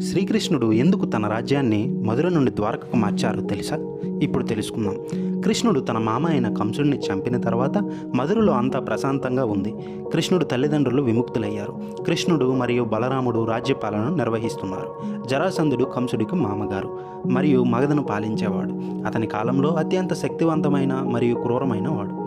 శ్రీకృష్ణుడు ఎందుకు తన రాజ్యాన్ని మధుర నుండి ద్వారకకు మార్చారో తెలుసా? ఇప్పుడు తెలుసుకుందాం. కృష్ణుడు తన మామ అయిన కంసుడిని చంపిన తర్వాత మధురలో అంతా ప్రశాంతంగా ఉంది. కృష్ణుడు తల్లిదండ్రులు విముక్తులయ్యారు. కృష్ణుడు మరియు బలరాముడు రాజ్యపాలన నిర్వహిస్తున్నారు. జరాసంధుడు కంసుడికి మామగారు మరియు మగధను పాలించేవాడు. అతని కాలంలో అత్యంత శక్తివంతమైన మరియు క్రూరమైన వాడు.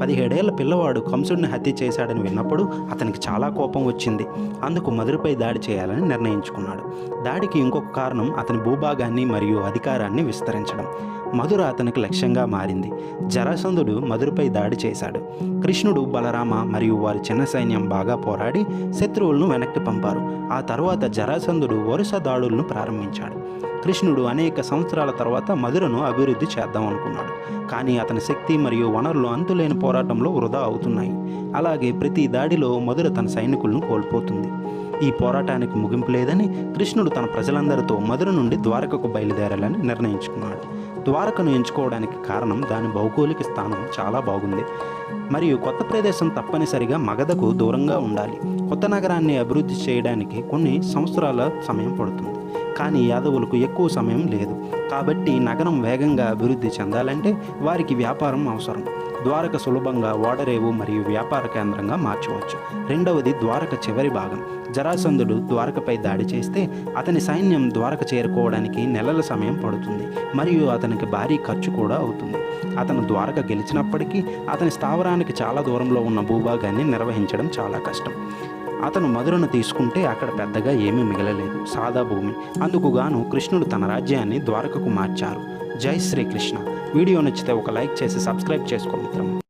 పదిహేడేళ్ళ పిల్లవాడు కంసుడిని హత్య చేశాడని విన్నప్పుడు అతనికి చాలా కోపం వచ్చింది. అందుకు మధురపై దాడి చేయాలని నిర్ణయించుకున్నాడు. దాడికి ఇంకొక కారణం అతని భూభాగాన్ని మరియు అధికారాన్ని విస్తరించడం. మధుర అతనికి లక్ష్యంగా మారింది. జరాసంధుడు మధురపై దాడి చేశాడు. కృష్ణుడు బలరామ మరియు వారి చిన్న సైన్యం బాగా పోరాడి శత్రువులను వెనక్కి పంపారు. ఆ తర్వాత జరాసంధుడు వరుస దాడులను ప్రారంభించాడు. కృష్ణుడు అనేక సంవత్సరాల తర్వాత మధురను అభివృద్ధి చేద్దాం అనుకున్నాడు. కానీ అతని శక్తి మరియు వనరులు అంతులేని పోరాటంలో వృధా అవుతున్నాయి. అలాగే ప్రతి దాడిలో మధుర తన సైనికులను కోల్పోతుంది. ఈ పోరాటానికి ముగింపు లేదని కృష్ణుడు తన ప్రజలందరితో మధుర నుండి ద్వారకకు బయలుదేరాలని నిర్ణయించుకున్నాడు. ద్వారకను ఎంచుకోవడానికి కారణం దాని భౌగోళిక స్థానం చాలా బాగుంది. మరియు కొత్త ప్రదేశం తప్పనిసరిగా మగధకు దూరంగా ఉండాలి. కొత్త నగరాన్ని అభివృద్ధి చేయడానికి కొన్ని సంవత్సరాల సమయం పడుతుంది. కానీ యాదవులకు ఎక్కువ సమయం లేదు. కాబట్టి నగరం వేగంగా అభివృద్ధి చెందాలంటే వారికి వ్యాపారం అవసరం. ద్వారక సులభంగా ఓడరేవు మరియు వ్యాపార కేంద్రంగా మార్చవచ్చు. రెండవది ద్వారక చివరి భాగం. జరాసంధుడు ద్వారకపై దాడి చేస్తే అతని సైన్యం ద్వారక చేరుకోవడానికి నెలల సమయం పడుతుంది మరియు అతనికి భారీ ఖర్చు కూడా అవుతుంది. అతను ద్వారక గెలిచినప్పటికీ అతని స్థావరానికి చాలా దూరంలో ఉన్న భూభాగాన్ని నిర్వహించడం చాలా కష్టం. అతను మధురను తీసుకుంటే అక్కడ పెద్దగా ఏమీ మిగలలేదు. సాదా భూమి. అందుకుగాను కృష్ణుడు తన రాజ్యాన్ని ద్వారకకు మార్చారు. జై శ్రీకృష్ణ. వీడియో నచ్చితే ఒక లైక్ చేసి సబ్స్క్రైబ్ చేసుకో మిత్రం